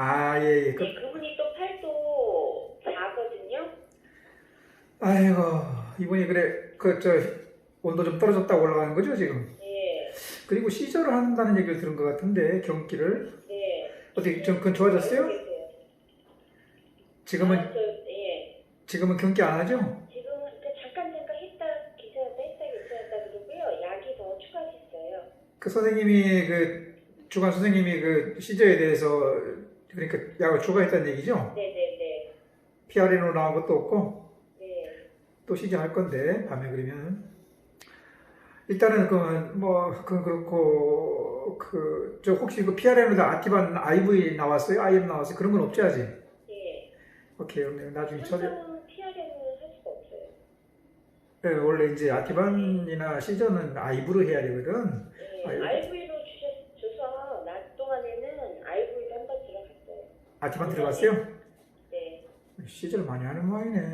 아, 예, 예. 그, 네, 그분이 또 팔도 작거든요. 아이고, 이분이 그래, 그, 저, 온도 좀 떨어졌다고 올라가는 거죠, 지금? 네, 그리고 시절을 한다는 얘기를 들은 것 같은데, 경기를. 네. 어떻게, 좀, 그건 좋아졌어요? 지금은, 아, 저, 예. 지금은 경기 안 하죠? 지금 그 잠깐 잠깐 했다 괜찮았다 했다 괜찮았다 그러고요. 약이 더 추가됐어요. 그 선생님이, 그, 주간 선생님이 그 시저에 대해서, 그러니까 약을 추가했다는 얘기죠? 네네네. PRN으로 나온 것도 없고, 네. 또 시전할 건데 밤에 그러면 일단은 그뭐 그건 그렇고 그 저 혹시 그 PRM에도 아티반 IV 나왔어요? IM 나왔어요? 그런 건 없지 아직? 네. 오케이 그러면 나중에 처리 항상 PRM은 할 수가 없어요. 네, 원래 이제 아티반이나 시전은 IV로 해야 되거든 네. 아이고. IV로 주셔, 줘서 낮 동안에는 IV도 한 번 들어갔어요. 아티반 들어갔어요? 네. 시전 많이 하는 모양이네 네.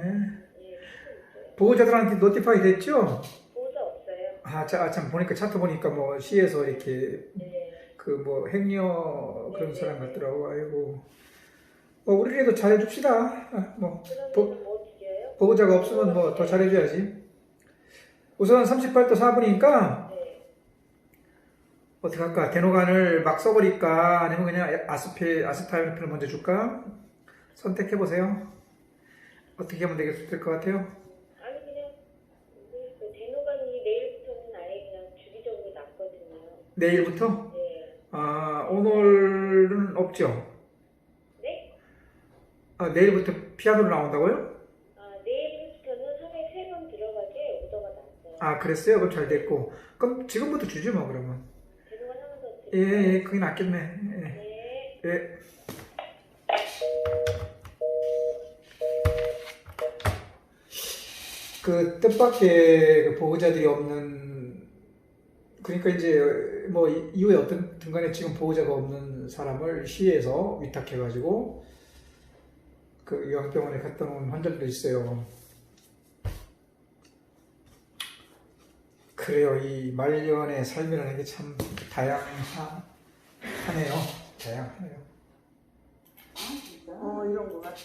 있어요. 보호자들한테 노티파이 됐죠? 보호자 없어요. 아, 자, 아, 참 보니까 차트 보니까 뭐 시에서 이렇게 네. 그 뭐 행여 그런 사람 같더라고 아이고 뭐 우리라도 잘해줍시다 아, 뭐 그러면 뭐 드려요? 보호자가 없으면 뭐 더 잘해줘야지 우선 38도 4분이니까 네. 어떻게 할까 데노간을 막 써버릴까 아니면 그냥 아스피 아스타임을 먼저 줄까 선택해보세요 어떻게 하면 되겠, 될것 같아요 아니 그냥 그 대노관이 내일부터는 아예 그냥 주기적으로 났거든요. 내일부터 네. 아 오늘은 없죠 네? 아, 내일부터 피아노로 나온다고요? 아 내일부터는 3회 3번 들어가게 오더가 났어요. 아 그랬어요? 그럼 잘 됐고 그럼 지금부터 주지 뭐 그러면 예? 예 그게 낫겠네 예. 네. 예. 그 뜻밖의 그 보호자들이 없는 그러니까 이제 뭐 이- 이후에 어떤 등간에 지금 보호자가 없는 사람을 시에서 위탁해가지고 그 요양병원에 갔다 온 환자들도 있어요. 그래요. 이 말년의 삶이라는 게 참 다양하네요. 다양하네요. 어, 이런 거 같아.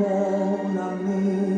mon ami.